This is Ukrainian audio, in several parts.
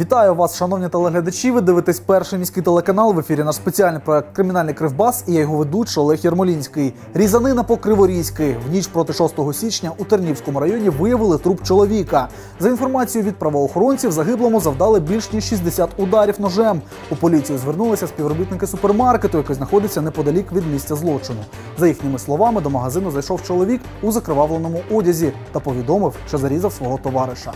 Вітаю вас, шановні телеглядачі. Ви дивитесь перший міський телеканал. В ефірі наш спеціальний проект Кримінальний кривбас і я його ведучий Олег Єрмолінський. Різанина по Криворізьки. В ніч проти 6 січня у Тернівському районі виявили труп чоловіка. За інформацією від правоохоронців, загиблому завдали більш ніж 60 ударів ножем. У поліцію звернулися співробітники супермаркету, який знаходиться неподалік від місця злочину. За їхніми словами, до магазину зайшов чоловік у закривавленому одязі та повідомив, що зарізав свого товариша.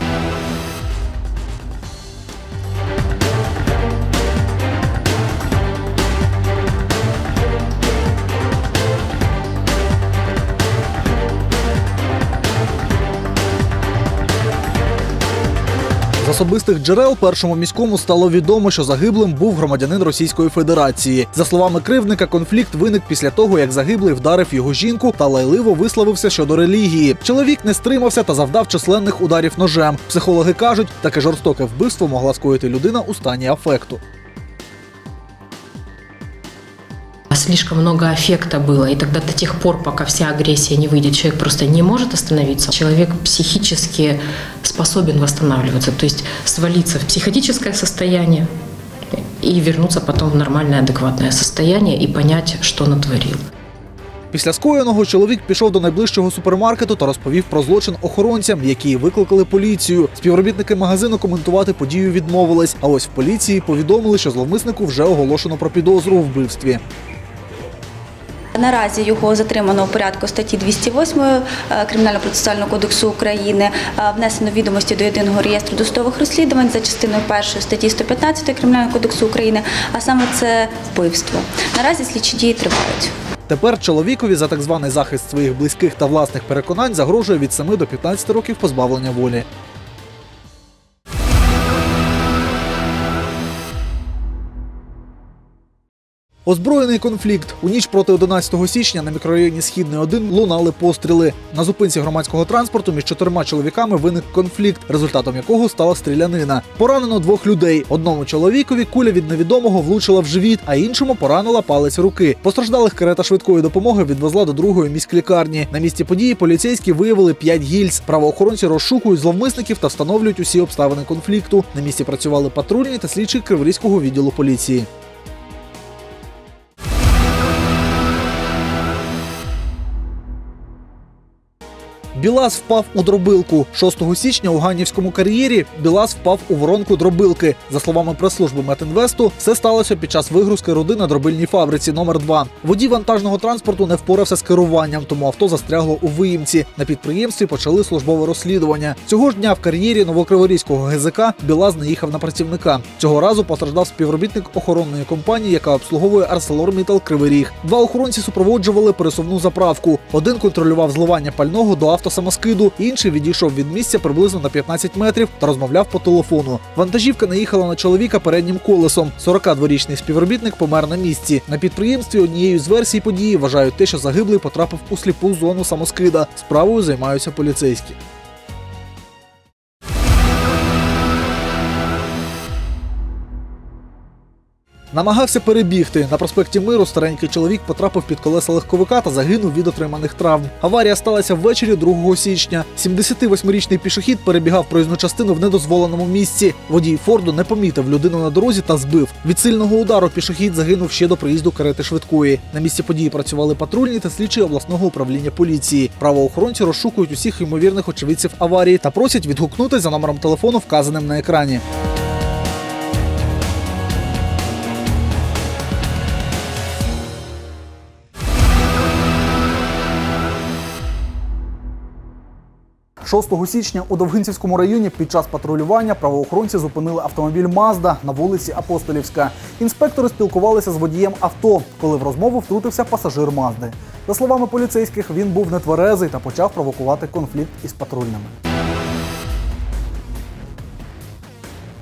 Особистих джерел першому міському стало відомо, що загиблим був громадянин Російської Федерації. За словами кривника, конфлікт виник після того, як загиблий вдарив його жінку та лайливо висловився щодо релігії. Чоловік не стримався та завдав численних ударів ножем. Психологи кажуть, таке жорстоке вбивство могла скоїти людина у стані афекту. Слишком много аффекта было, и тогда до тех пор, пока вся агрессия не выйдет, человек просто не может остановиться. Человек психически способен восстанавливаться, то есть свалиться в психотическое состояние и вернуться потом в нормальное, адекватное состояние и понять, что натворил. Після скоєного чоловік пішов до найближчого супермаркету та розповів про злочин охоронцям, які викликали поліцію. Співробітники магазину коментувати подію відмовились. А ось в поліції повідомили, що зловмиснику вже оголошено про підозру у вбивстві. Наразі його затримано у порядку статті 208 е, Кримінально-процесуального кодексу України. Е, Внесено відомості до єдиного реєстру досудових розслідувань за частиною 1 статті 115 Кримінального кодексу України, а саме це вбивство. Наразі слідчі дії тривають. Тепер чоловікові за так званий захист своїх близьких та власних переконань загрожує від 7 до 15 років позбавлення волі. Озброєний конфлікт у ніч проти 11 січня на мікрорайоні Східний 1 лунали постріли. На зупинці громадського транспорту між чотирма чоловіками виник конфлікт, результатом якого стала стрілянина. Поранено двох людей. Одному чоловікові куля від невідомого влучила в живіт, а іншому поранила палець руки. Постраждалих карета швидкої допомоги відвезла до другої міськлікарні. На місці події поліцейські виявили п'ять гільз. Правоохоронці розшукують зловмисників та встановлюють усі обставини конфлікту. На місці працювали патрульні та слідчі Криворізького відділу поліції. Білас впав у дробилку. 6 січня у Ганнівському кар'єрі Білас впав у воронку дробилки. За словами прес-служби Метінвесту, все сталося під час вигрузки руди на дробильній фабриці номер 2 Водій вантажного транспорту не впорався з керуванням, тому авто застрягло у виїмці. На підприємстві почали службове розслідування. Цього ж дня в кар'єрі Новокриворізького ГЗК Білаз не їхав на працівника. Цього разу постраждав співробітник охоронної компанії, яка обслуговує ArcelorMittal Кривий Ріг. Два охоронці супроводжували пересувну заправку. Один контролював зливання пального до автосамоскиду, інший відійшов від місця приблизно на 15 метрів та розмовляв по телефону. Вантажівка наїхала на чоловіка переднім колесом. 42-річний співробітник помер на місці. На підприємстві однією з версій події вважають те, що загиблий потрапив у сліпу зону самоскида. Справою займаються поліцейські. Намагався перебігти. На проспекті Миру старенький чоловік потрапив під колеса легковика та загинув від отриманих травм. Аварія сталася ввечері 2 січня. 78-річний пішохід перебігав проїзну частину в недозволеному місці. Водій Форду не помітив людину на дорозі та збив. Від сильного удару пішохід загинув ще до приїзду карети швидкої. На місці події працювали патрульні та слідчі обласного управління поліції. Правоохоронці розшукують усіх ймовірних очевидців аварії та просять відгукнути за номером телефону, вказаним на екрані. – 6 січня у Довгинцівському районі під час патрулювання правоохоронці зупинили автомобіль Мазда на вулиці Апостолівська. Інспектори спілкувалися з водієм авто, коли в розмову втрутився пасажир Мазди. За словами поліцейських, він був нетверезий та почав провокувати конфлікт із патрульними.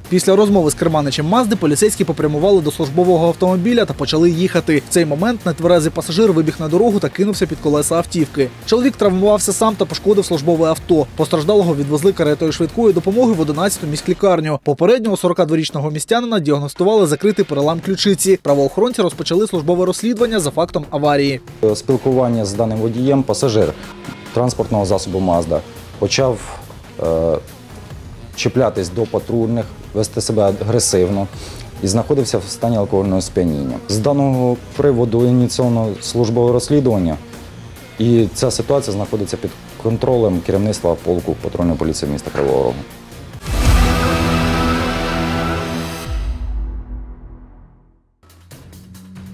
Після розмови з керманичем Мазди поліцейські попрямували до службового автомобіля та почали їхати. В цей момент нетверезий пасажир вибіг на дорогу та кинувся під колеса автівки. Чоловік травмувався сам та пошкодив службове авто. Постраждалого відвезли каретою швидкої допомоги в 11-ту міськлікарню. Попереднього 42-річного містянина діагностували закритий перелам ключиці. Правоохоронці розпочали службове розслідування за фактом аварії. Спілкування з даним водієм пасажир транспортного засобу Мазда почав е, чіплятись до патрульних, вести себе агресивно і знаходився в стані алкогольного сп'яніння. З даного приводу ініційовано службове розслідування, і ця ситуація знаходиться під контролем керівництва полку патрульної поліції міста Кривого Рогу.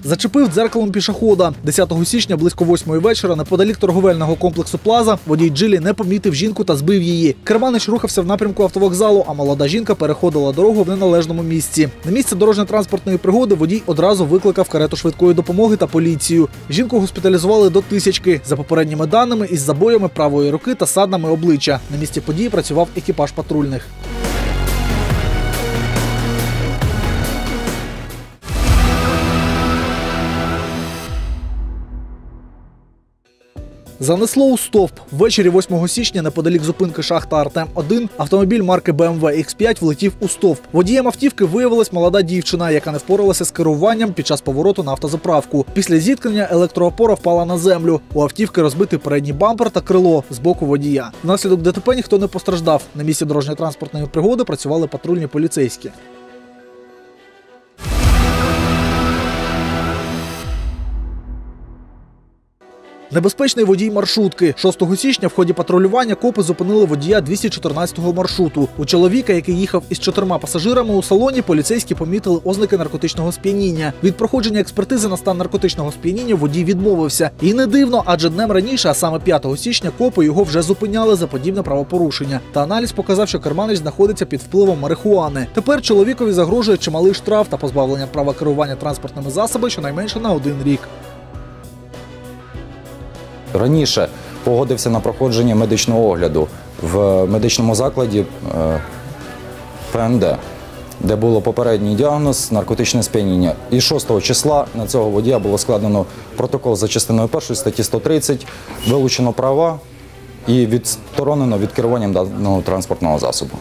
Зачепив дзеркалом пішохода. 10 січня близько 8 вечора неподалік торговельного комплексу Плаза водій Джилі не помітив жінку та збив її. Керманич рухався в напрямку автовокзалу, а молода жінка переходила дорогу в неналежному місці. На місце дорожньо-транспортної пригоди водій одразу викликав карету швидкої допомоги та поліцію. Жінку госпіталізували до тисячки. За попередніми даними із забоями правої руки та саднами обличчя. На місці події працював екіпаж патрульних. Занесло у стовп. Ввечері 8 січня неподалік зупинки шахта Артем 1 автомобіль марки BMW X5 влетів у стовп. Водієм автівки виявилась молода дівчина, яка не впоралася з керуванням під час повороту на автозаправку. Після зіткнення електроопора впала на землю. У автівки розбитий передній бампер та крило з боку водія. Внаслідок ДТП ніхто не постраждав. На місці дорожньо-транспортної пригоди працювали патрульні поліцейські. Небезпечний водій маршрутки. 6 січня в ході патрулювання копи зупинили водія 214-го маршруту. У чоловіка, який їхав із чотирма пасажирами у салоні, поліцейські помітили ознаки наркотичного сп'яніння. Від проходження експертизи на стан наркотичного сп'яніння водій відмовився. І не дивно, адже днем раніше, а саме 5 січня, копи його вже зупиняли за подібне правопорушення. Та аналіз показав, що керманич знаходиться під впливом марихуани. Тепер чоловікові загрожує чималий штраф та позбавлення права керування транспортними засобами щонайменше на один рік. Раніше погодився на проходження медичного огляду в медичному закладі е, ПНД, де було попередній діагноз наркотичне сп'яніння. І 6 числа на цього водія було складено протокол за частиною 1 статті 130, вилучено права і відсторонено від керуванням даного транспортного засобу.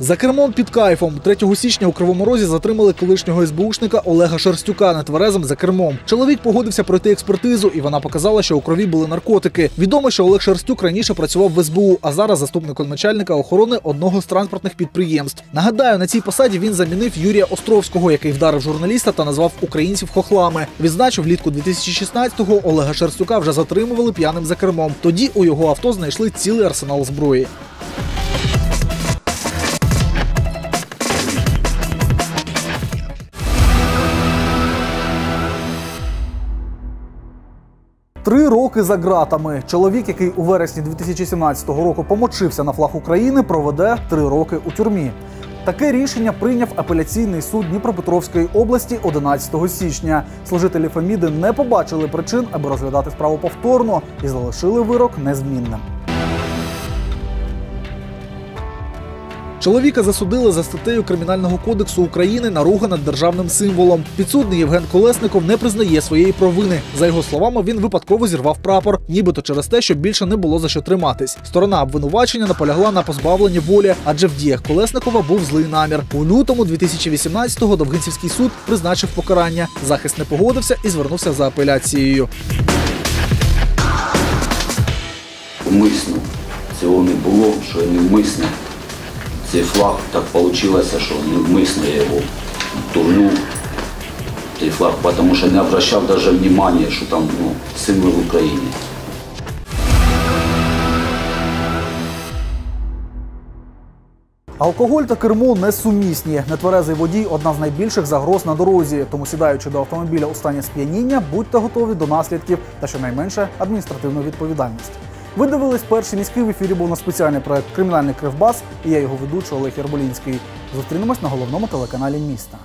За кермом під кайфом 3 січня у Кривому Розі затримали колишнього СБУшника Олега Шерстюка нетверезим за кермом. Чоловік погодився пройти експертизу, і вона показала, що у крові були наркотики. Відомо, що Олег Шерстюк раніше працював в СБУ, а зараз заступником начальника охорони одного з транспортних підприємств. Нагадаю, на цій посаді він замінив Юрія Островського, який вдарив журналіста та назвав українців хохлами. Відзначив влітку 2016-го Олега Шерстюка вже затримували п'яним за кермом. Тоді у його авто знайшли цілий арсенал зброї. Три роки за ґратами. Чоловік, який у вересні 2017 року помочився на флаг України, проведе три роки у тюрмі. Таке рішення прийняв апеляційний суд Дніпропетровської області 11 січня. Служителі Феміди не побачили причин, аби розглядати справу повторно і залишили вирок незмінним. Чоловіка засудили за статтею Кримінального кодексу України наруга над державним символом. Підсудний Євген Колесников не признає своєї провини. За його словами, він випадково зірвав прапор, нібито через те, що більше не було за що триматись. Сторона обвинувачення наполягла на позбавленні волі, адже в діях Колесникова був злий намір. У лютому 2018-го Довгинцівський суд призначив покарання. Захист не погодився і звернувся за апеляцією. Умисно. Цього не було, що невмисне. Цей флаг так вийшло, що невмисно я його турнув. Цей флаг, тому що не обращав навіть внимання, що там ну, символ України. Алкоголь та кермо несумісні. Нетверезий водій одна з найбільших загроз на дорозі. Тому, сідаючи до автомобіля у стані сп'яніння, будьте готові до наслідків та щонайменше адміністративну відповідальність. Ви дивились перший міський в ефірі був на спеціальний проект Кримінальний кривбас і я його ведучий Олег Ярболінський. Зустрінемось на головному телеканалі міста.